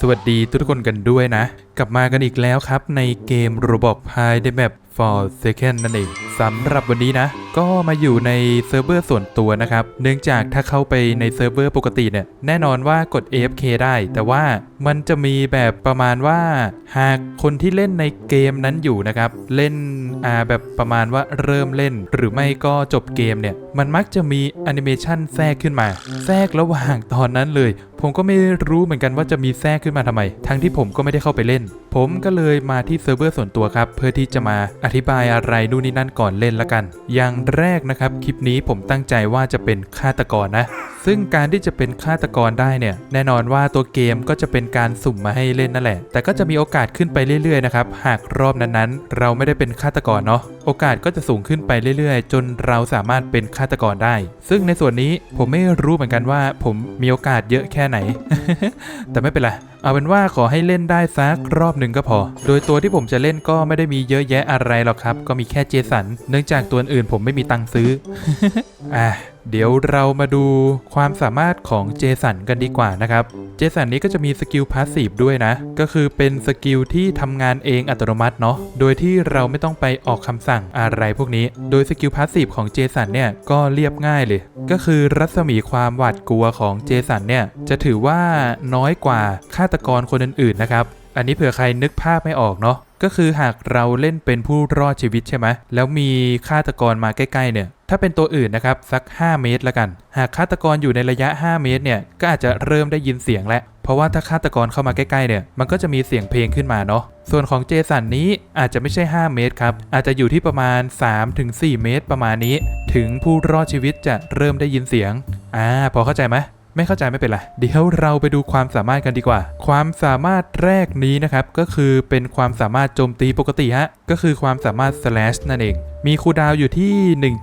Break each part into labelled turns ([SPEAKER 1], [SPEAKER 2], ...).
[SPEAKER 1] สวัสดีทุกคนกันด้วยนะ กลับมากันอีกแล้วครับในเกมระบบ High the Map for Second นั่นเองสำหรับวันนี้นะ ก็มาอยู่ในเซิร์ฟเวอร์ส่วนตัวนะครับ เนื่องจากถ้าเข้าไปในเซิร์ฟเวอร์ปกติเนี่ย แน่นอนว่ากด AFK ได้ แต่ว่ามันจะมีแบบประมาณว่า หากคนที่เล่นในเกมนั้นอยู่นะครับ เล่นอ่าแบบประมาณว่าเริ่มเล่น หรือไม่ก็จบเกมเนี่ย มันมักจะมีแอนิเมชันแทรกขึ้นมา แทรกระหว่างตอนนั้นเลย ผมก็ไม่รู้เหมือนกันว่าจะมีแทรกขึ้นมาทำไม ทั้งที่ผมก็ไม่ได้เข้าไปเล่น ผมก็เลยมาที่เซิร์ฟเวอร์ส่วนตัวครับ เพื่อที่จะมาอธิบายอะไรนู่นนี่นั่นก่อนเล่นละกัน อย่างแรกนะครับ คลิปนี้ผมตั้งใจว่าจะเป็นฆาตกรนะ ซึ่งการที่จะเป็นฆาตกรได้เนี่ยแน่นอนว่าตัวเกมก็จะเป็นการสุ่มมาให้เล่นนั่นแหละ แต่ก็จะมีโอกาสขึ้นไปเรื่อยๆนะครับหากรอบนั้นๆ เราไม่ได้เป็นฆาตกรเนาะโอกาสก็จะสูงขึ้นไปเรื่อยๆ จนเราสามารถเป็นฆาตกรได้ ซึ่งในส่วนนี้ผมไม่รู้เหมือนกันว่า ผมมีโอกาสเยอะแค่ไหน แต่ไม่เป็นไรเอาเป็นว่าขอให้เล่นได้สักรอบหนึ่งก็พอ โดยตัวที่ผมจะเล่นก็ไม่ได้มีเยอะแยะอะไรหรอกครับ ก็มีแค่เจสัน เนื่องจากตัวอื่นผมไม่มีตังค์ซื้อ อะ เดี๋ยวเรามาดูความสามารถของเจสันกันดีกว่านะครับ เจสันนี้ก็จะมีสกิลพาสซีฟด้วยนะ ก็คือเป็นสกิลที่ทำงานเองอัตโนมัติเนาะ โดยที่เราไม่ต้องไปออกคำสั่งอะไรพวกนี้ โดยสกิลพาสซีฟของเจสันเนี่ยก็เรียบง่ายเลย ก็คือรัศมีความหวาดกลัวของเจสันเนี่ยจะถือว่าน้อยกว่าฆาตกรคนอื่นๆนะครับ อันนี้เผื่อใครนึกภาพไม่ออกเนาะ ก็คือหากเราเล่นเป็นผู้รอดชีวิตใช่ไหมแล้วมีฆาตกรมาใกล้ๆเนี่ยถ้าเป็นตัวอื่นนะครับสัก 5 เมตรละกัน หากฆาตกรอยู่ในระยะ 5 เมตรเนี่ยก็อาจจะเริ่มได้ยินเสียงแล้ว เพราะว่าถ้าฆาตกรเข้ามาใกล้ๆเนี่ยมันก็จะมีเสียงเพลงขึ้นมาเนาะส่วนของเจสันนี้อาจจะไม่ใช่ 5 เมตรครับ อาจจะอยู่ที่ประมาณ 3-4 เมตรประมาณนี้ ถึงผู้รอดชีวิตจะเริ่มได้ยินเสียงอ่าพอเข้าใจไหม ไม่เข้าใจไม่เป็นไร เดี๋ยวเราไปดูความสามารถกันดีกว่า ความสามารถแรกนี้นะครับ ก็คือเป็นความสามารถโจมตีปกติฮะ ก็คือความสามารถ slash นั่นเอง มีคูดาวอยู่ที่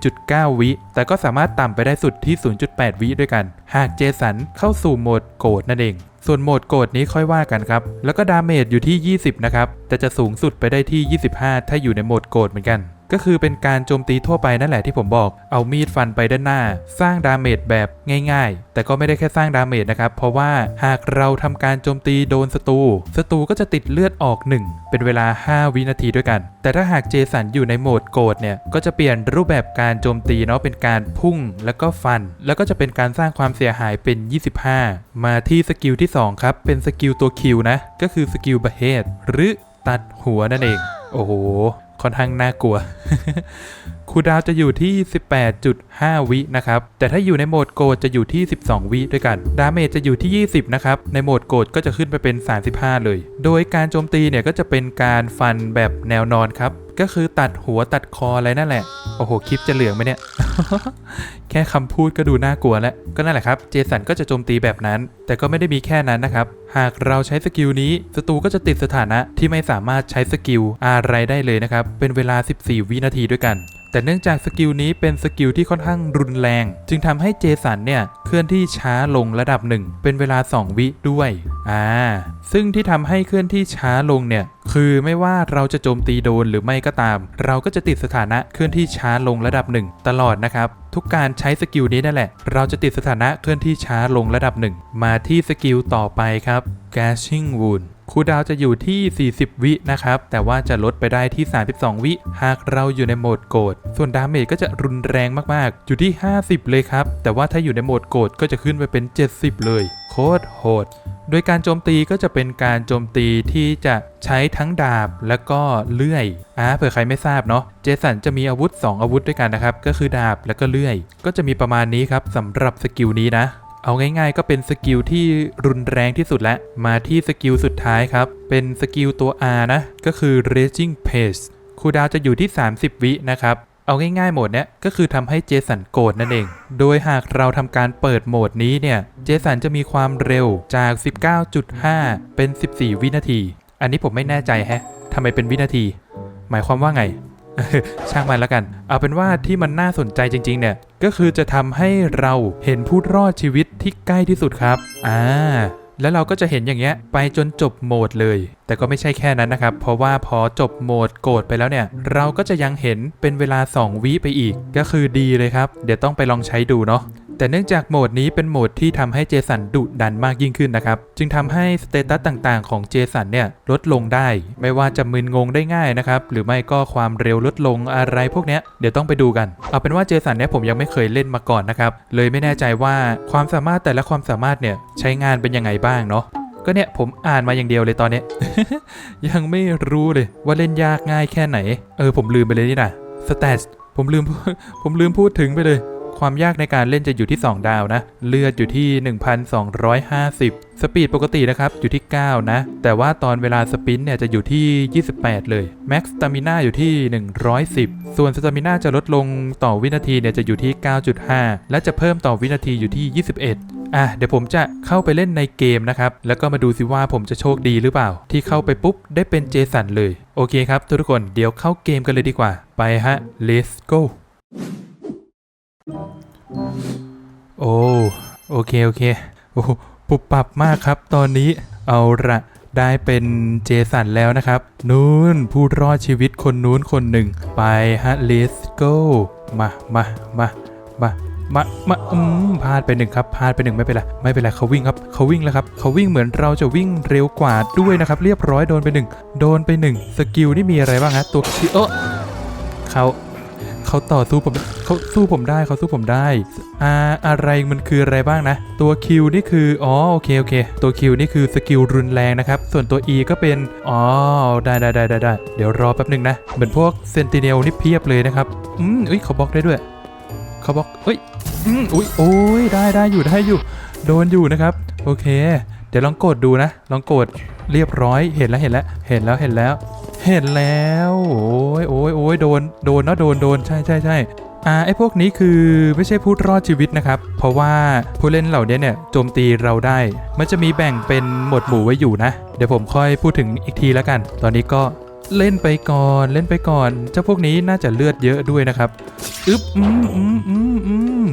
[SPEAKER 1] 1.9 วิ แต่ก็สามารถต่ำไปได้สุดที่ 0.8 วิด้วยกัน หากเจสันเข้าสู่โหมดโกดนั่นเอง ส่วนโหมดโกดนี้ค่อยว่ากันครับ แล้วก็ดาเมจอยู่ที่ 20 นะครับ แต่จะสูงสุดไปได้ที่ 25 ถ้าอยู่ในโหมดโกดเหมือนกัน ก็คือเป็นการโจมตีทั่วไปนั่นแหละที่ผมบอก เอามีดฟันไปด้านหน้า สร้างดาเมจแบบง่าย ๆ แต่ก็ไม่ได้แค่สร้างดาเมจนะครับ เพราะว่าหากเราทำการโจมตีโดนศัตรูศัตรูก็จะติดเลือดออก 1 เป็นเวลา 5 วินาทีด้วยกัน แต่ถ้าหากเจสันอยู่ในโหมดโกดเนี่ยก็จะเปลี่ยนรูปแบบการโจมตีเนาะเป็นการพุ่งแล้วก็ฟัน แล้วก็จะเป็นการสร้างความเสียหายเป็น 25 มาที่สกิลที่สองครับ เป็นสกิลตัวคิวนะก็คือสกิลบะเฮดหรือตัดหัวนั่นเอง โอ้โห ค่อนข้างน่ากลัวคูดาวจะอยู่ที่ 18.5 วินะครับ แต่ถ้าอยู่ในโหมดโกดจะอยู่ที่ 12 วิด้วยกัน ดาเมจจะอยู่ที่ 20 นะครับ ในโหมดโกดก็จะขึ้นไปเป็น 35 เลย โดยการโจมตีเนี่ยก็จะเป็นการฟันแบบแนวนอนครับ ก็คือตัดหัวตัดคออะไรนั่นแหละ โอ้โห คลิปจะเหลืองไหมเนี่ย แค่คำพูดก็ดูน่ากลัวแล้ว ก็นั่นแหละครับ เจสันก็จะโจมตีแบบนั้น แต่ก็ไม่ได้มีแค่นั้นนะครับ หากเราใช้สกิลนี้ศัตรูก็จะติดสถานะที่ไม่สามารถใช้สกิลอะไรได้เลยนะครับ เป็นเวลา 14 วินาทีด้วยกัน แต่เนื่องจากสกิลนี้เป็นสกิลที่ค่อนข้างรุนแรง จึงทำให้เจสันเนี่ยเคลื่อนที่ช้าลงระดับหนึ่งเป็นเวลา 2 วิด้วย อ่า ซึ่งที่ทำให้เคลื่อนที่ช้าลงเนี่ยคือไม่ว่าเราจะโจมตีโดนหรือไม่ก็ตาม เราก็จะติดสถานะเคลื่อนที่ช้าลงระดับหนึ่งตลอดนะครับ ทุกการใช้สกิลนี้นั่นแหละ เราจะติดสถานะเคลื่อนที่ช้าลงระดับหนึ่งมาที่สกิลต่อไปครับ Gashing Wound คูดาวจะอยู่ที่ 40 วินะครับ แต่ว่าจะลดไปได้ที่ 32 วิ หากเราอยู่ในโหมดโกดส่วนดาเมจก็จะรุนแรงมากๆ อยู่ที่ 50 เลยครับ แต่ว่าถ้าอยู่ในโหมดโกดก็จะขึ้นไปเป็น 70 เลย โคตรโหดโดยการโจมตีก็จะเป็นการโจมตีที่จะใช้ทั้งดาบแล้วก็เลื่อยอ่าเผื่อใครไม่ทราบเนาะ เจสันจะมีอาวุธ 2 อาวุธด้วยกันนะครับ ก็คือดาบแล้วก็เลื่อย ก็จะมีประมาณนี้ครับสำหรับสกิลนี้นะ เอาง่ายๆ ก็เป็นสกิลที่รุนแรงที่สุดแล้ว มาที่สกิลสุดท้ายครับ เป็นสกิลตัว R นะ ก็คือ Raging Pace คูดาวจะอยู่ที่ 30 วินะครับ เอาง่ายๆ โหมดเนี้ยก็คือทำให้เจสันโกรธนั่นเอง โดยหากเราทำการเปิดโหมดนี้เนี่ย เจสันจะมีความเร็วจาก 19.5 เป็น 14 วินาที อันนี้ผมไม่แน่ใจแฮะทำไมเป็นวินาที หมายความว่าไง ช่างมันแล้วกัน เอาเป็นว่าที่มันน่าสนใจจริง ๆ เนี่ย ก็คือจะทำให้เราเห็นผู้รอดชีวิตที่ใกล้ที่สุดครับ อ่าแล้วเราก็จะเห็นอย่างเงี้ยไปจนจบโหมดเลย แต่ก็ไม่ใช่แค่นั้นนะครับ เพราะว่าพอจบโหมดโกรธไปแล้วเนี่ย เราก็จะยังเห็นเป็นเวลา 2 วิไปอีก ก็คือดีเลยครับ เดี๋ยวต้องไปลองใช้ดูเนาะ แต่เนื่องจากโหมดนี้เป็นโหมดที่ทำให้เจสันดุดันมากยิ่งขึ้นนะครับ จึงทำให้สเตตัสต่างๆ ของเจสันเนี่ยลดลงได้ ไม่ว่าจะมึนงงได้ง่ายนะครับ หรือไม่ก็ความเร็วลดลงอะไรพวกเนี้ยเดี๋ยวต้องไปดูกัน เอาเป็นว่าเจสันเนี่ยผมยังไม่เคยเล่นมาก่อนนะครับ เลยไม่แน่ใจว่าความสามารถแต่ละความสามารถเนี่ยใช้งานเป็นยังไงบ้างเนาะก็เนี่ยผมอ่านมาอย่างเดียวเลยตอนเนี้ยยังไม่รู้เลยว่าเล่นยากง่ายแค่ไหน เออผมลืมไปเลยนี่นะสเตตผมลืมผมลืมพูดถึงไปเลย ความยากในการเล่นจะอยู่ที่ 2 ดาวนะ เลือดอยู่ที่ 1,250 สปีดปกตินะครับอยู่ที่ 9 นะ แต่ว่าตอนเวลาสปินเนี่ยจะอยู่ที่ 28 เลยแม็กซ์ตามิน่าอยู่ที่ 110 ส่วนสตามิน่าจะลดลงต่อวินาทีเนี่ยจะอยู่ที่ 9.5 และจะเพิ่มต่อวินาทีอยู่ที่ 21อะเดี๋ยวผมจะเข้าไปเล่นในเกมนะครับ แล้วก็มาดูสิว่าผมจะโชคดีหรือเปล่า ที่เข้าไปปุ๊บได้เป็นเจสันเลย โอเคครับทุกคนเดี๋ยวเข้าเกมกันเลยดีกว่า ไปฮะ let's go โอ้โอเค โอเคโอ้ปุบปับมากครับ ตอนนี้เอาละได้เป็นเจสันแล้วนะครับ นู้นผู้รอดชีวิตคนนู้นคนหนึ่ง ไปฮะ let's go มามามามามามาอืมพลาดไปหนึ่งครับพลาดไปหนึ่งไม่เป็นไรไม่เป็นไรเขาวิ่งครับเขาวิ่งแล้วครับเขาวิ่งเหมือนเราจะวิ่งเร็วกว่าด้วยนะครับ เรียบร้อยโดนไปหนึ่งโดนไปหนึ่งสกิลนี่มีอะไรบ้างฮะตัวคิเออเขา เขาต่อสู้ผมเขาสู้ผมได้เขาสู้ผมได้อ่าอะไรมันคืออะไรบ้างนะ ตัวคิวนี่คืออ๋อโอเคโอเค ตัวคิวนี่คือสกิลรุนแรงนะครับ ส่วนตัว E ก็เป็นอ๋อได้ได้ได้ได้ได้เดี๋ยวรอแป๊บหนึ่งนะ เหมือนพวกเซนติเนลนี่เพียบเลยนะครับ อืมอุ้ยเขาบล็อกได้ด้วยเขาบล็อกเอ้ยอืมอุ้ยโอ้ยได้ได้อยู่ได้อยู่ โดนอยู่นะครับ โอเค เดี๋ยวลองกดดูนะ ลองกดเรียบร้อยเห็นแล้วเห็นแล้วเห็นแล้วเห็นแล้ว เห็นแล้ว โอ้ยโอ้ยโอ้ยโดน โดนเนาะ โดน โดน ใช่ใช่ใช่อ่าไอ้พวกนี้คือไม่ใช่ผู้รอดชีวิตนะครับ เพราะว่าผู้เล่นเหล่านี้เนี่ยโจมตีเราได้ มันจะมีแบ่งเป็นหมวดหมู่ไว้อยู่นะ เดี๋ยวผมค่อยพูดถึงอีกทีแล้วกัน ตอนนี้ก็เล่นไปก่อนเล่นไปก่อน เจ้าพวกนี้น่าจะเลือดเยอะด้วยนะครับ อึ๊บอืมอืมอืมอืม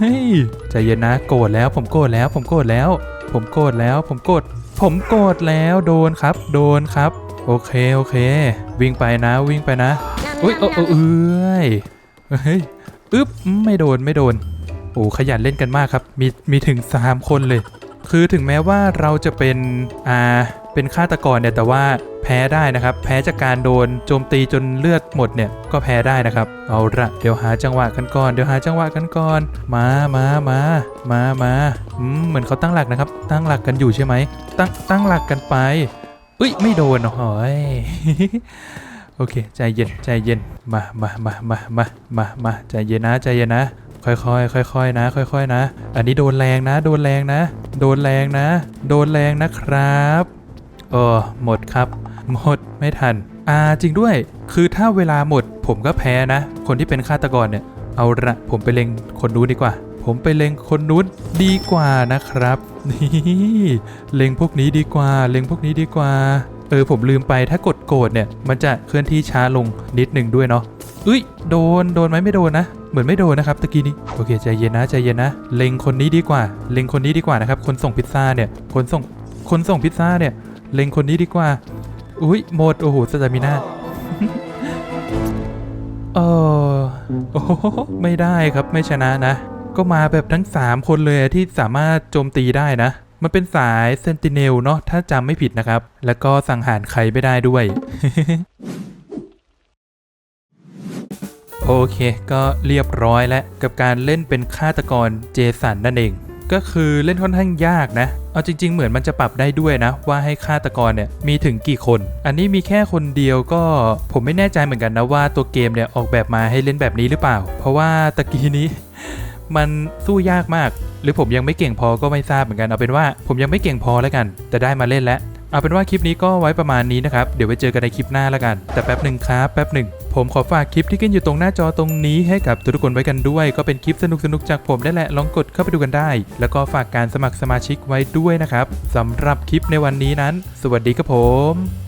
[SPEAKER 1] เฮ้ยใจเย็นนะโกรธแล้ว ผมโกรธแล้ว ผมโกรธแล้ว ผมโกรธแล้ว ผมโกรธผมโกรธแล้วโดนครับ โดนครับ โอเคโอเค วิ่งไปนะวิ่งไปนะอุ้ยเออเออเอ้ยเฮ้ยอึ๊บอืมไม่โดนไม่โดนโอ้ขยันเล่นกันมากครับ มีมีถึง 3 คนเลย คือถึงแม้ว่าเราจะเป็นอ่าเป็นฆาตกรเนี่ยแต่ว่าแพ้ได้นะครับ แพ้จากการโดนโจมตีจนเลือดหมดเนี่ยก็แพ้ได้นะครับ เอาละเดี๋ยวหาจังหวะกันก่อนเดี๋ยวหาจังหวะกันก่อนมามามามามาอืมเหมือนเขาตั้งหลักนะครับ ตั้งหลักกันอยู่ใช่ไหมตั้งตั้งหลักกันไปเอุ้ยไม่โดนโอ้ยโอเคใจเย็นใจเย็นมามามามามามามาใจเย็นนะใจเย็นนะ ค่อยๆค่อยๆนะ ค่อยๆนะ อันนี้โดนแรงนะ โดนแรงนะ โดนแรงนะ โดนแรงนะครับเออหมดครับ หมดไม่ทันอ่าจริงด้วย คือถ้าเวลาหมดผมก็แพ้นะ คนที่เป็นฆาตกรเนี่ย เอาละผมไปเล็งคนนู้นดีกว่า ผมไปเล็งคนนู้นดีกว่านะครับนี่เล็งพวกนี้ดีกว่า เล็งพวกนี้ดีกว่า เออผมลืมไปถ้ากดโกรธเนี่ย มันจะเคลื่อนที่ช้าลงนิดหนึ่งด้วยเนาะอุ้ยโดนโดนไหมไม่โดนนะ เหมือนไม่โดนนะครับตะกี้นี้โอเคใจเย็นนะใจเย็นนะเล็งคนนี้ดีกว่า เล็งคนนี้ดีกว่านะครับคนส่งพิซซ่าเนี่ยคนส่งคนส่งพิซซ่าเนี่ย เล็งคนนี้ดีกว่า อุ้ยหมดโอ้โหสตามิน่าเออโอ้โหไม่ได้ครับไม่ชนะนะ ก็มาแบบทั้ง 3 คนเลยที่สามารถโจมตีได้นะ มันเป็นสายเซนติเนลเนาะถ้าจำไม่ผิดนะครับ แล้วก็สังหารใครไม่ได้ด้วย โอเค ก็เรียบร้อยแล้วกับการเล่นเป็นฆาตกรเจสันนั่นเอง ก็คือเล่นค่อนข้างยากนะเอาจริง ๆ เหมือนมันจะปรับได้ด้วยนะ ว่าให้ฆาตกรเนี่ยมีถึงกี่คน อันนี้มีแค่คนเดียวก็ผมไม่แน่ใจเหมือนกันนะว่าตัวเกมเนี่ยออกแบบมาให้เล่นแบบนี้หรือเปล่า เพราะว่าตะกี้นี้ มันสู้ยากมาก หรือผมยังไม่เก่งพอก็ไม่ทราบเหมือนกันเอาเป็นว่าผมยังไม่เก่งพอแล้วกัน แต่ได้มาเล่นแล้วเอาเป็นว่าคลิปนี้ก็ไว้ประมาณนี้นะครับ เดี๋ยวไว้เจอกันในคลิปหน้าแล้วกัน แต่แป๊บหนึ่งครับแป๊บหนึ่ง ผมขอฝากคลิปที่ขึ้นอยู่ตรงหน้าจอตรงนี้ให้กับทุกคนไว้กันด้วย ก็เป็นคลิปสนุกๆจากผมได้แหละลองกดเข้าไปดูกันได้ แล้วก็ฝากการสมัครสมาชิกไว้ด้วยนะครับสำหรับคลิปในวันนี้นั้น สวัสดีครับผม